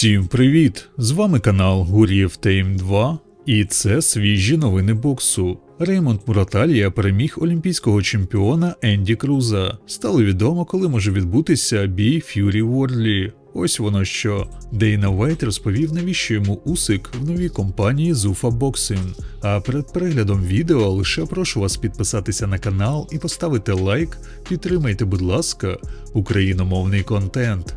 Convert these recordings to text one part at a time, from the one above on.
Всім привіт! З вами канал Гур'єв Тейм 2 і це свіжі новини боксу. Реймонд Мураталія переміг олімпійського чемпіона Енді Круза. Стало відомо, коли може відбутися бій Ф'юрі Ворлі. Ось воно що. Дейна Вайт розповів, навіщо йому усик в новій компанії Zufa Boxing. А перед переглядом відео лише прошу вас підписатися на канал і поставити лайк. Підтримайте, будь ласка, україномовний контент.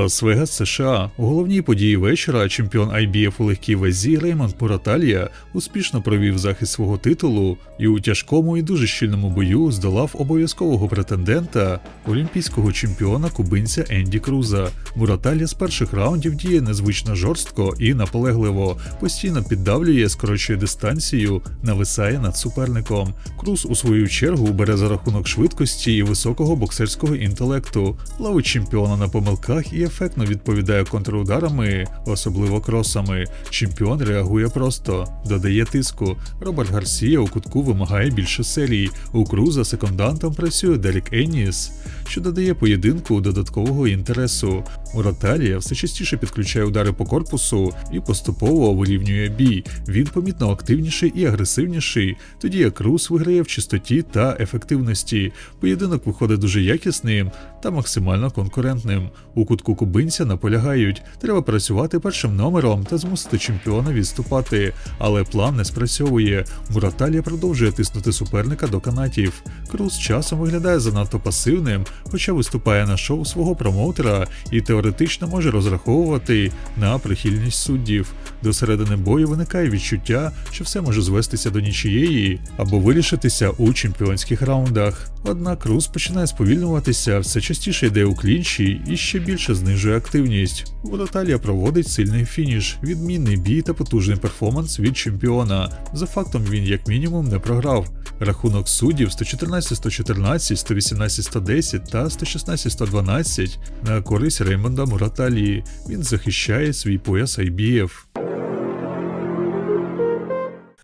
Лас-Вегас, США. У головній події вечора чемпіон IBF у легкій вазі Реймонд Мураталія успішно провів захист свого титулу і у тяжкому і дуже щільному бою здолав обов'язкового претендента олімпійського чемпіона кубинця Енді Круза. Мураталія з перших раундів діє незвично жорстко і наполегливо, постійно піддавлює, скорочує дистанцію, нависає над суперником. Круз у свою чергу бере за рахунок швидкості і високого боксерського інтелекту, ловить чемпіона на помилках і ефектно відповідає контрударами, особливо кросами. Чемпіон реагує просто, додає тиску. Роберт Гарсія у кутку вимагає більше серій. У Круза секундантом працює Дерік Енніс, що додає поєдинку додаткового інтересу. Мураталія все частіше підключає удари по корпусу і поступово вирівнює бій. Він помітно активніший і агресивніший, тоді як Круз виграє в чистоті та ефективності. Поєдинок виходить дуже якісним та максимально конкурентним. У кутку кубинця наполягають, треба працювати першим номером та змусити чемпіона відступати. Але план не спрацьовує. Мураталія продовжує тиснути суперника до канатів. Круз часом виглядає занадто пасивним, хоча виступає на шоу свого промоутера і теоретично може розраховувати на прихильність суддів. До середини бою виникає відчуття, що все може звестися до нічиєї або вирішитися у чемпіонських раундах. Однак Круз починає сповільнюватися, все частіше йде у клінчі і ще більше знижує активність. Водоталія проводить сильний фініш, відмінний бій та потужний перформанс від чемпіона. За фактом він як мінімум не програв. Рахунок суддів 114-114, 118-110 та 116-112 на користь Реймонда Мураталії. Він захищає свій пояс IBF.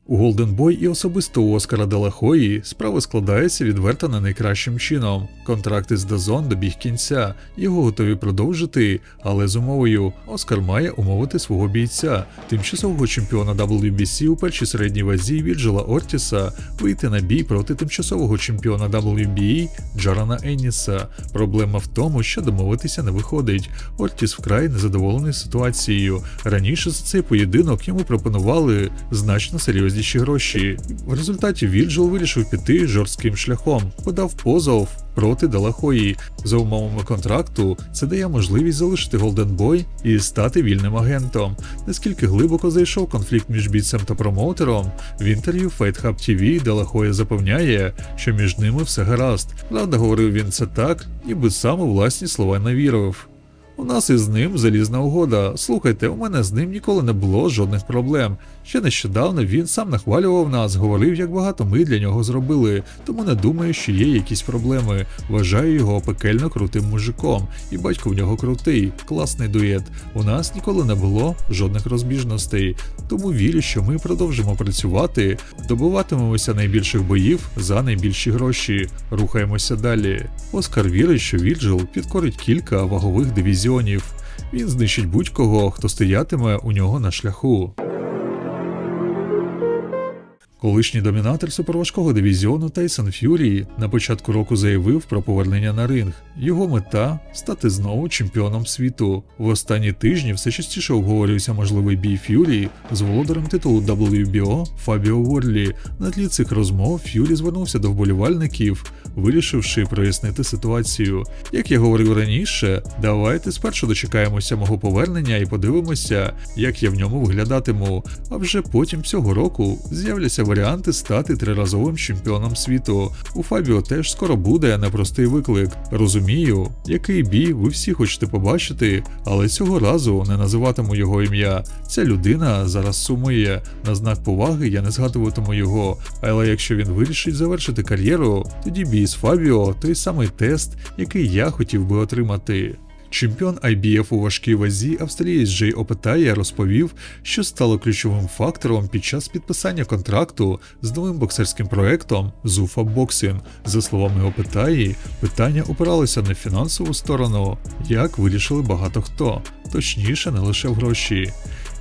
У Boy і особисто у Оскара Делахої справа складається відверто не найкращим чином. Контракт із Дазон добіг кінця, його готові продовжити, але з умовою Оскар має умовити свого бійця, тимчасового чемпіона WBC у першій середній вазі Віджела Ортіса вийти на бій проти тимчасового чемпіона WBA Джарана Енніса. Проблема в тому, що домовитися не виходить. Ортіс вкрай незадоволений ситуацією. Раніше за цей поєдинок йому пропонували значно серйозніші гроші. В результаті Віджел вирішив піти жорстким шляхом, подав позов проти Далахої. За умовами контракту це дає можливість залишити Golden Boy і стати вільним агентом. Наскільки глибоко зайшов конфлікт між бійцем та промоутером, в інтерв'ю Fight Hub TV Делахоя запевняє, що між ними все гаразд. Правда, говорив він це так, ніби сам у власні слова не вірив. У нас із ним залізна угода. Слухайте, у мене з ним ніколи не було жодних проблем. Ще нещодавно він сам нахвалював нас, говорив, як багато ми для нього зробили, тому не думаю, що є якісь проблеми. Вважаю його пекельно крутим мужиком, і батько в нього крутий, класний дует. У нас ніколи не було жодних розбіжностей. Тому вірю, що ми продовжимо працювати, добуватимемося найбільших боїв за найбільші гроші. Рухаємося далі. Оскар вірить, що Віджил підкорить кілька вагових дивізіонів. Він знищить будь-кого, хто стоятиме у нього на шляху. Колишній домінатор суперважкого дивізіону Тайсон Ф'юрі на початку року заявив про повернення на ринг. Його мета стати знову чемпіоном світу. В останні тижні все частіше обговорюється можливий бій Ф'юрі з володарем титулу WBO Фабіо Ворлі. На тлі цих розмов Ф'юрі звернувся до вболівальників, вирішивши прояснити ситуацію. Як я говорив раніше, давайте спершу дочекаємося мого повернення і подивимося, як я в ньому виглядатиму. А вже потім цього року з'являться варіанти варіанти стати триразовим чемпіоном світу. У Фабіо теж скоро буде непростий виклик. Розумію, який бій ви всі хочете побачити, але цього разу не називатиму його ім'я. Ця людина зараз сумує. На знак поваги я не згадуватиму його. Але якщо він вирішить завершити кар'єру, тоді бій з Фабіо той самий тест, який я хотів би отримати. Чемпіон IBF у важкій вазі австралієць Джей Опетая розповів, що стало ключовим фактором під час підписання контракту з новим боксерським проектом Зуфа Боксін. За словами Опетаї, питання опиралося на фінансову сторону, як вирішили багато хто, точніше, не лише в гроші.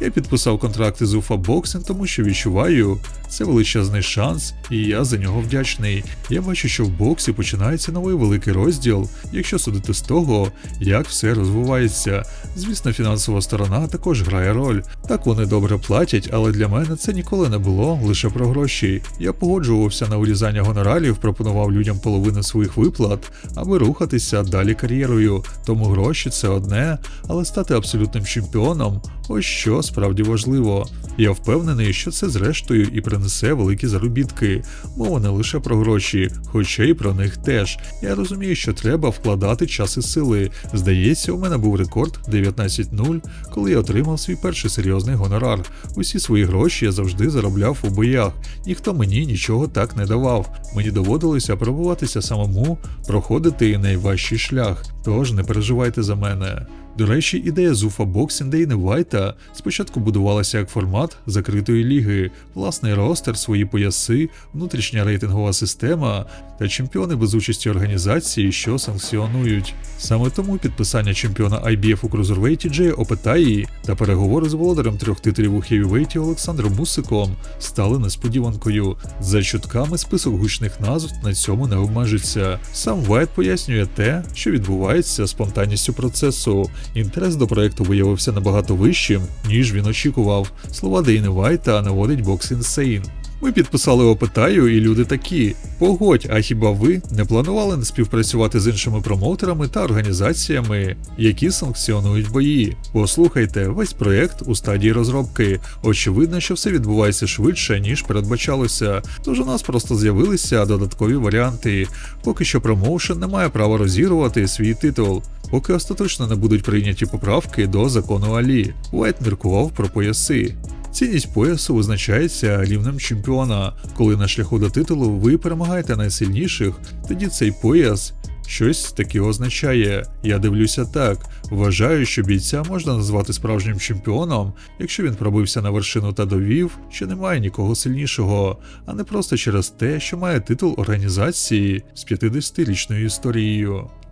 Я підписав контракти з Уфа Боксинг, тому що відчуваю, це величезний шанс, і я за нього вдячний. Я бачу, що в боксі починається новий великий розділ, якщо судити з того, як все розвивається. Звісно, фінансова сторона також грає роль. Так вони добре платять, але для мене це ніколи не було лише про гроші. Я погоджувався на урізання гонорарів, пропонував людям половину своїх виплат, аби рухатися далі кар'єрою. Тому гроші це одне, але стати абсолютним чемпіоном ось що справді важливо. Я впевнений, що це зрештою і принесе великі заробітки. Мова не лише про гроші, хоча й про них теж. Я розумію, що треба вкладати час і сили. Здається, у мене був рекорд 19-0, коли я отримав свій перший серйозний гонорар. Усі свої гроші я завжди заробляв у боях. Ніхто мені нічого так не давав. Мені доводилося пробуватися самому, проходити найважчий шлях. Тож не переживайте за мене. До речі, ідея Зуфа Боксін Дейни Вайта спочатку будувалася як формат закритої ліги, власний ростер, свої пояси, внутрішня рейтингова система та чемпіони без участі організації, що санкціонують. Саме тому підписання чемпіона IBF у крузервейті Джея Опетаї та переговори з володарем трьох титулів у хевівейті Олександром Мусиком стали несподіванкою. За чутками список гучних назв на цьому не обмежиться. Сам Вайт пояснює те, що відбувається спонтанністю процесу. Інтерес до проекту виявився набагато вищим, ніж він очікував. Слова Дейни Вайта наводить Box інсейн. Ми підписали опитаю, і люди такі. Погодь, а хіба ви не планували не співпрацювати з іншими промоутерами та організаціями, які санкціонують бої? Послухайте, весь проєкт у стадії розробки. Очевидно, що все відбувається швидше, ніж передбачалося. Тож у нас просто з'явилися додаткові варіанти. Поки що промоушен не має права розігрувати свій титул. Поки остаточно не будуть прийняті поправки до закону Алі. Уайт міркував про пояси. Цінність поясу визначається рівнем чемпіона. Коли на шляху до титулу ви перемагаєте найсильніших, тоді цей пояс щось таке означає. Я дивлюся так. Вважаю, що бійця можна назвати справжнім чемпіоном, якщо він пробився на вершину та довів, що немає нікого сильнішого, а не просто через те, що має титул організації з 50-річною історією.